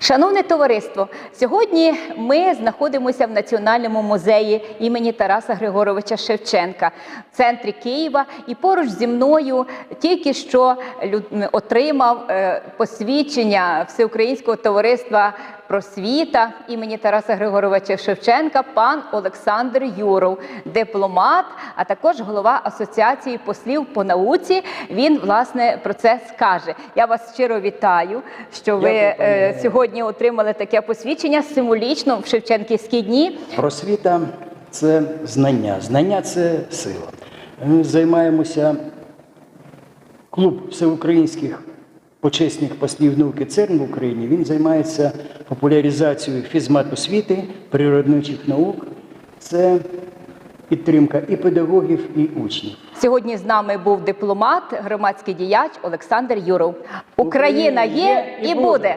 Шановне товариство, сьогодні ми знаходимося в Національному музеї імені Тараса Григоровича Шевченка в центрі Києва. І поруч зі мною тільки що отримав е, посвідчення Всеукраїнського товариства просвіта імені Тараса Григоровича Шевченка пан Олександр Юров, дипломат, а також голова Асоціації послів по науці. Він власне про це скаже. Я вас щиро вітаю, що ви е, сьогодні отримали таке посвідчення символічно в Шевченківські дні. Просвіта це знання, знання це сила. Ми займаємося клуб всеукраїнських почесних послів науки ЦЕРН в Україні. Він займається популяризацією фізматосвіти, природничих наук. Це підтримка і педагогів, і учнів. Сьогодні з нами був дипломат, громадський діяч Олександр Юров. Україна є і буде.